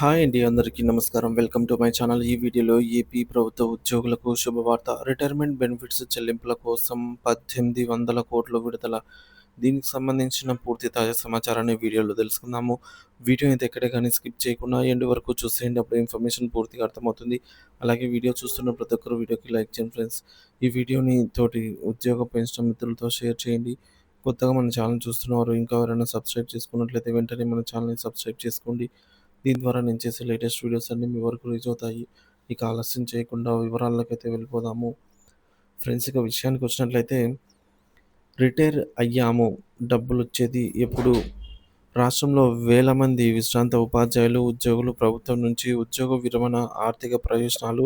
Hi అండి అందరికీ నమస్కారం. Welcome to my channel. ఈ వీడియోలో ఏపీ ప్రభుత్వ ఉద్యోగులకు శుభవార్త. రిటైర్మెంట్ బెనిఫిట్స్ చెల్లింపుల కోసం పద్దెనిమిది వందల కోట్లు విడుదల. దీనికి సంబంధించిన పూర్తి తాజా సమాచారాన్ని వీడియోలో తెలుసుకుందాము. వీడియో అయితే ఎక్కడే కానీ స్కిప్ చేయకుండా ఎండ్ వరకు చూసేయండి. అప్పుడు ఇన్ఫర్మేషన్ పూర్తిగా అర్థమవుతుంది. అలాగే వీడియో చూస్తున్న ప్రతి ఒక్కరు వీడియోకి లైక్ చేయండి ఫ్రెండ్స్. ఈ వీడియోని తోటి ఉద్యోగ పెన్షన్ మిత్రులతో షేర్ చేయండి. కొత్తగా మన ఛానల్ చూస్తున్నవారు ఇంకా ఎవరైనా సబ్స్క్రైబ్ చేసుకున్నట్లయితే వెంటనే మన ఛానల్ని సబ్స్క్రైబ్ చేసుకోండి. దీని ద్వారా నేను చేసే లేటెస్ట్ వీడియోస్ అన్నీ మీ వరకు రీచ్ అవుతాయి. ఇక ఆలస్యం చేయకుండా వివరాలకైతే వెళ్ళిపోదాము. ఫ్రెండ్స్ ఇక విషయానికి వచ్చినట్లయితే రిటైర్ అయ్యాము. డబ్బులు వచ్చేది ఎప్పుడు? రాష్ట్రంలో వేల మంది విశ్రాంత ఉపాధ్యాయులు ఉద్యోగులు ప్రభుత్వం నుంచి ఉద్యోగ విరమణ ఆర్థిక ప్రయోజనాలు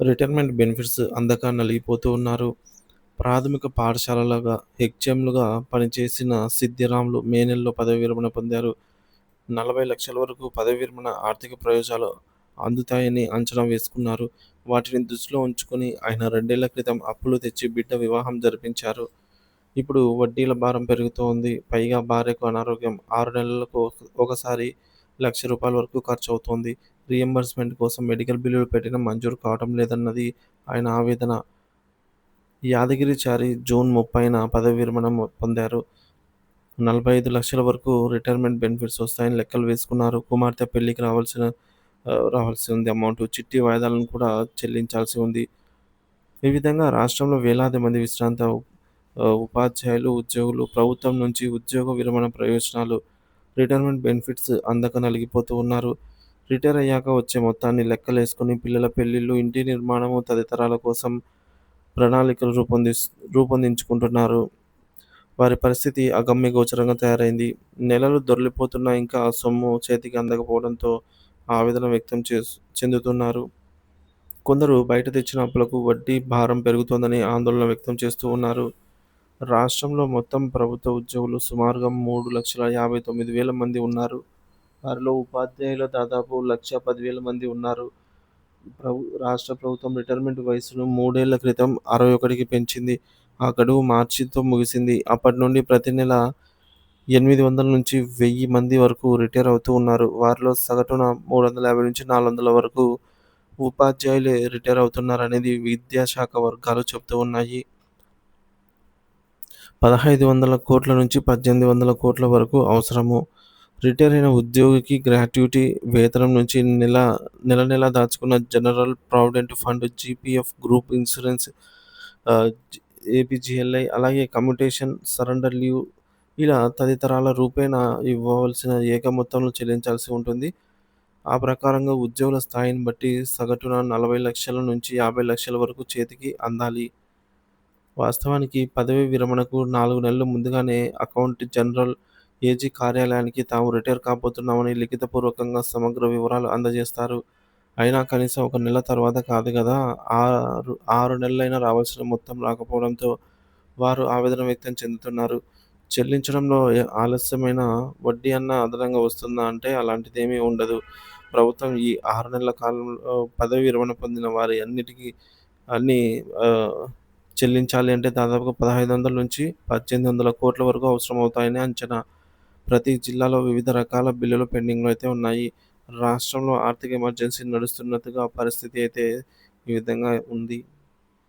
రిటైర్మెంట్ బెనిఫిట్స్ అందక నలిగిపోతూ ఉన్నారు. ప్రాథమిక పాఠశాలలుగా హెచ్ఎంలుగా పనిచేసిన సిద్ధిరాములు మే నెలలో పదవి విరమణ పొందారు. నలభై లక్షల వరకు పదవి విరమణ ఆర్థిక ప్రయోజనాలు అందుతాయని అంచనా వేసుకున్నారు. వాటిని దృష్టిలో ఉంచుకొని ఆయన రెండేళ్ళ క్రితం అప్పులు తెచ్చి బిడ్డ వివాహం జరిపించారు. ఇప్పుడు వడ్డీల భారం పెరుగుతోంది. పైగా భార్యకు అనారోగ్యం ఆరు నెలలకు ఒకసారి లక్ష రూపాయల వరకు ఖర్చు అవుతోంది రీఎంబర్స్మెంట్ కోసం మెడికల్ బిల్లులు పెట్టిన మంజూరు కావడం లేదన్నది ఆయన ఆవేదన. యాదగిరిచారి జూన్ ముప్పైన పదవి విరమణ పొందారు. నలభై ఐదు లక్షల వరకు రిటైర్మెంట్ బెనిఫిట్స్ వస్తాయని లెక్కలు వేసుకున్నారు. కుమార్తె పెళ్ళికి రావాల్సిన రావాల్సి ఉంది అమౌంట్ చిట్టి వాయిదాలను కూడా చెల్లించాల్సి ఉంది. ఈ విధంగా రాష్ట్రంలో వేలాది మంది విశ్రాంత ఉపాధ్యాయులు ఉద్యోగులు ప్రభుత్వం నుంచి ఉద్యోగ విరమణ ప్రయోజనాలు రిటైర్మెంట్ బెనిఫిట్స్ అందక నలిగిపోతూ ఉన్నారు. రిటైర్ అయ్యాక వచ్చే మొత్తాన్ని లెక్కలేసుకుని పిల్లల పెళ్ళిళ్ళు ఇంటి నిర్మాణము తదితరాల కోసం ప్రణాళికలు రూపొంది రూపొందించుకుంటున్నారు. వారి పరిస్థితి అగమ్య గోచరంగా తయారైంది. నెలలు దొరికిపోతున్నా ఇంకా సొమ్ము చేతికి అందకపోవడంతో ఆవేదన వ్యక్తం చే చెందుతున్నారు. కొందరు బయట తెచ్చిన అప్పులకు వడ్డీ భారం పెరుగుతోందని ఆందోళన వ్యక్తం చేస్తూ ఉన్నారు. రాష్ట్రంలో మొత్తం ప్రభుత్వ ఉద్యోగులు సుమారుగా మూడు లక్షల యాభై తొమ్మిది వేల మంది ఉన్నారు. వారిలో ఉపాధ్యాయులు దాదాపు లక్ష పదివేల మంది ఉన్నారు. ప్రభు రాష్ట్ర ప్రభుత్వం రిటైర్మెంట్ వయసును మూడేళ్ళ క్రితం అరవై ఒకటికి పెంచింది. ఆ గడువు మార్చితో ముగిసింది. అప్పటి నుండి ప్రతి నెల ఎనిమిది వందల నుంచి వెయ్యి మంది వరకు రిటైర్ అవుతూ ఉన్నారు. వారిలో సగటున మూడు వందల యాభై నుంచి నాలుగు వందల వరకు ఉపాధ్యాయులే రిటైర్ అవుతున్నారు అనేది విద్యాశాఖ వర్గాలు చెబుతూ ఉన్నాయి. పదహైదు వందల కోట్ల నుంచి పద్దెనిమిది వందల కోట్ల వరకు అవసరము. రిటైర్ అయిన ఉద్యోగికి గ్రాట్యుటీ వేతనం నుంచి నెల నెల నెల దాచుకున్న general provident fund GPF group insurance APGLI అలాగే కమ్యూటేషన్ సరెండర్ లీవ్ ఇలా తదితరాల రూపేణా ఇవ్వవలసిన ఏక మొత్తంలో చెల్లించాల్సి ఉంటుంది. ఆ ప్రకారంగా ఉద్యోగుల స్థాయిని బట్టి సగటున నలభై లక్షల నుంచి యాభై లక్షల వరకు చేతికి అందాలి. వాస్తవానికి పదవి విరమణకు నాలుగు నెలలు ముందుగానే అకౌంట్ జనరల్ ఏజీ కార్యాలయానికి తాము రిటైర్ కాబోతున్నామని లిఖితపూర్వకంగా సమగ్ర వివరాలు అందజేస్తారు. అయినా కనీసం ఒక నెల తర్వాత కాదు కదా ఆరు ఆరు నెలలైనా రావాల్సిన మొత్తం రాకపోవడంతో వారు ఆవేదన వ్యక్తం చెందుతున్నారు. చెల్లించడంలో ఆలస్యమైన వడ్డీ అన్న అదనంగా వస్తుందా అంటే అలాంటిది ఏమీ ఉండదు. ప్రభుత్వం ఈ ఆరు నెలల కాలంలో పదవి విరమణ పొందిన వారి అన్నిటికీ అన్నీ చెల్లించాలి అంటే దాదాపుగా పదహైదు వందల నుంచి పద్దెనిమిది వందల కోట్ల వరకు అవసరం అవుతాయని అంచనా. ప్రతి జిల్లాలో వివిధ రకాల బిల్లులు పెండింగ్లో అయితే ఉన్నాయి. రాష్ట్రంలో ఆర్థిక ఎమర్జెన్సీ నడుస్తున్నట్టుగా పరిస్థితి అయితే ఈ విధంగా ఉంది.